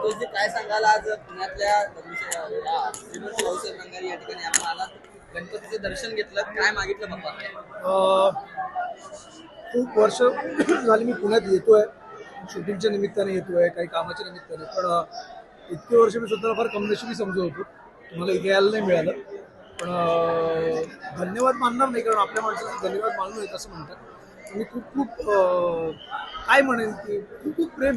संतोषजी काय सांगाल आज पुण्यातल्या या ठिकाणी आपण आला. गणपतीचं दर्शन घेतलं. काय मागितलं बाप्पा? खूप वर्ष झाली मी पुण्यात येतोय. शूटिंगच्या निमित्ताने येतोय काही कामाच्या निमित्ताने. पण इतके वर्ष मी स्वतःला फार कमनशिबी समजत होतो. तुम्हाला इथे यायला नाही मिळालं. पण धन्यवाद मानणार नाही कारण आपल्या माणसाला धन्यवाद मानू नयेत असं म्हणतात. मी खूप खूप काय म्हणेन की खूप खूप प्रेम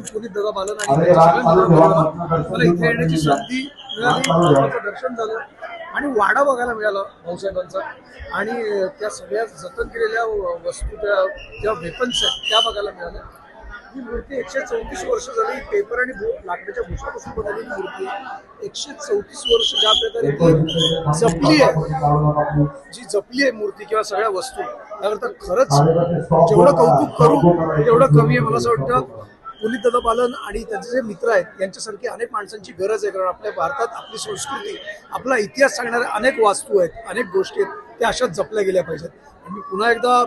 आणि त्यांच्या सगळ्या मित्रपरिवारावर. मला इथे येण्याची संधी मिळाली दर्शन झालं. आणि वाडा बघायला मिळाला भाऊसाहेबांचा. आणि त्या सगळ्या जतन केलेल्या वस्तू त्या ज्या वेपन्स आहेत त्या बघायला मिळाल्या. ही मूर्ती एकशे चौतीस वर्ष झाली पेपर आणि लाकडाच्या भुसापासून बनवलेली मूर्ती एकशे चौतीस वर्ष ज्या प्रकारे ती जपली आहे जी जपली आहे मूर्ती किंवा सगळ्या वस्तू त्याकरता खरंच जेवढं कौतुक करू तेवढं कमी आहे. मला असं वाटतं पुनीत दादा पालन आणि त्यांचे जे मित्र आहेत यांच्यासारखी अनेक माणसांची गरज आहे. कारण आपल्या भारतात आपली संस्कृती आपला इतिहास सांगणाऱ्या अनेक वास्तू आहेत अनेक गोष्टी आहेत त्या अशाच जपल्या गेल्या पाहिजेत. आणि मी पुन्हा एकदा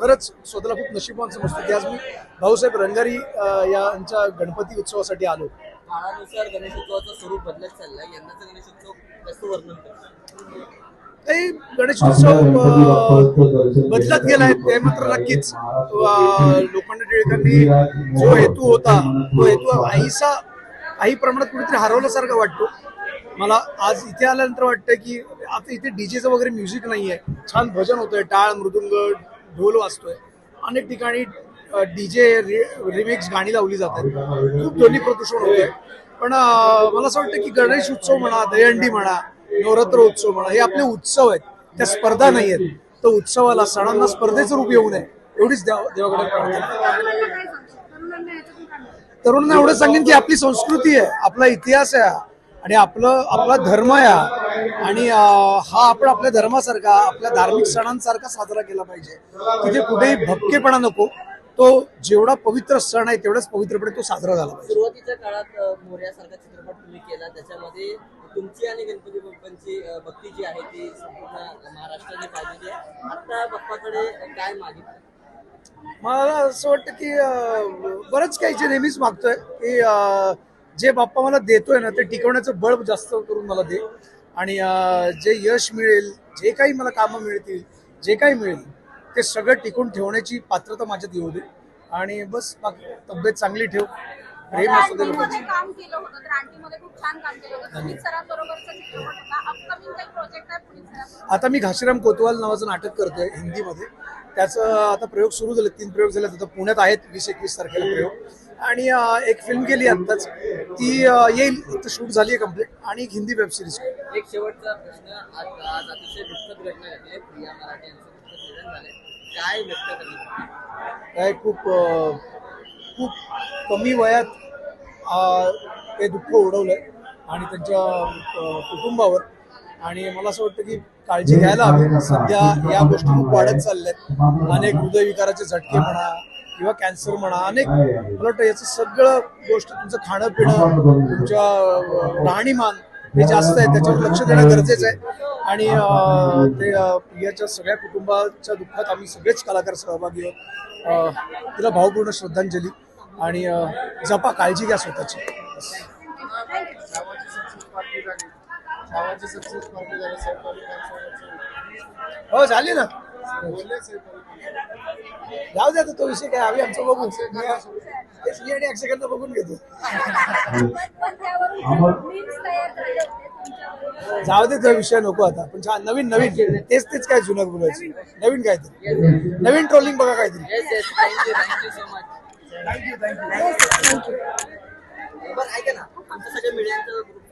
खरंच स्वतःला खूप नशीबवान समजतो. की आज मी भाऊसाहेब रंगारी यांच्या गणपती उत्सवासाठी आलो. काळानुसार गणेशोत्सवाचं स्वरूप बदलत चाललंय. यंदाचा गणेशोत्सव कसं वर्णन काही गणेशोत्सव बदलत गेलाय. ते मात्र नक्कीच लोखंड टिळकांनी जो हेतू होता तो हेतू आईचा काही प्रमाणात कुठेतरी हरवल्यासारखा वाटतो. मला आज इथे आल्यानंतर वाटतं की आता इथे डीजेचं वगैरे म्युझिक नाहीये. छान भजन होतंय. टाळ मृदुंग ढोल वाजतोय. अनेक ठिकाणी डीजे रिमिक्स गाणी लावली जातात. खूप ध्वनी प्रदूषण होतंय. पण मला असं वाटतं की गणेश उत्सव म्हणा दहीहंडी म्हणा नवरात्र उत्सव म्हणा हे आपले उत्सव आहेत. त्या स्पर्धा नाही आहेत. तर उत्सवाला सणांना स्पर्धेचं रूप येऊ नये एवढीच देव देवाकडे प्रार्थना तरुणांना एवढं सांगेन की आपली संस्कृती आहे आपला इतिहास आहे आणि आपलं आपला धर्म आहे आणि हा आपण आपल्या धर्मासारखा आपल्या धार्मिक सणांसारखा साजरा केला पाहिजे. तिथे कुठेही भपकेपणा नको. तो जेवढा पवित्र सण आहे तेवढाच पवित्रपणे तो साजरा झाला पाहिजे. सुरुवातीच्या काळात मोरयासारखा चित्रपट तुम्ही केला त्याच्यामध्ये तुमची आणि गणपती बाप्पांची भक्ती जी आहे ती संपूर्ण महाराष्ट्राने पाहिलेली आहे. आता बाप्पाकडे काय मागितलं? मला असं वाटतं की बरंच काही जे नेहमीच मागतोय की जे बाप्पा मला देतोय ना ते टिकवण्याचं बळ जास्त करून मला दे. आणि जे यश मिळेल जे काही मला कामं मिळतील जे काही मिळेल ते सगळं टिकून ठेवण्याची पात्रता माझ्यात येऊ दे. आणि बस बाकी तब्येत चांगली ठेव. प्रेम असू दे आता मी घाशीराम कोतवाल नावाचं नाटक करतोय हिंदीमध्ये. त्याचं आता प्रयोग सुरू झाले तीन प्रयोग झाले. आता पुण्यात आहेत वीस एकवीस तारखेला प्रयोग. आणि एक फिल्म केली आत्ताच. ती येईल. तर शूट झाली आहे कंप्लीट आणि एक हिंदी वेब सिरीज एक शेवटचा प्रश्न आज आज अतिशय दुःखद घटना घडली प्रिया मराठे यांचं दुःखद निधन झालंय. काय व्यक्त करणार? काय खूप खूप कमी वयात ते दुःख ओढवलंय. आणि त्यांच्या कुटुंबावर आणि मला असं वाटतं की काळजी घ्यायला हवी. सध्या या गोष्टी खूप वाढत चालल्यात. अनेक हृदयविकाराचे झटके म्हणा किंवा कॅन्सर म्हणा अनेक मला वाटतं याचं सगळं गोष्ट तुमचं खाणं पिणं तुमच्या राहणीमान हे जास्त आहे त्याच्यावर लक्ष देणं गरजेचं आहे. आणि ते प्रियाच्या सगळ्या कुटुंबाच्या दुःखात आम्ही सगळेच कलाकार सहभागी आहोत. तिला भावपूर्ण श्रद्धांजली आणि जपा काळजी घ्या स्वतःची. हो झाली ना. जाऊ द्या तो विषय काय आम्ही आमचं बघू. तेच मी आणि अक्षयकडनं बघून घेतो पण त्यावरून memes तयार झाले होते तुमच्याबरोबर जाऊ दे तो विषय नको आता. पण छान नवीन नवीन. तेच तेच काय जुनं बोलायचं. नवीन काहीतरी. नवीन ट्रोलिंग बघा काहीतरी. Yes yes thank you thank you so much बरं ऐका ना. आमच्या सगळ्या मीडियाचं ग्रुपसोबत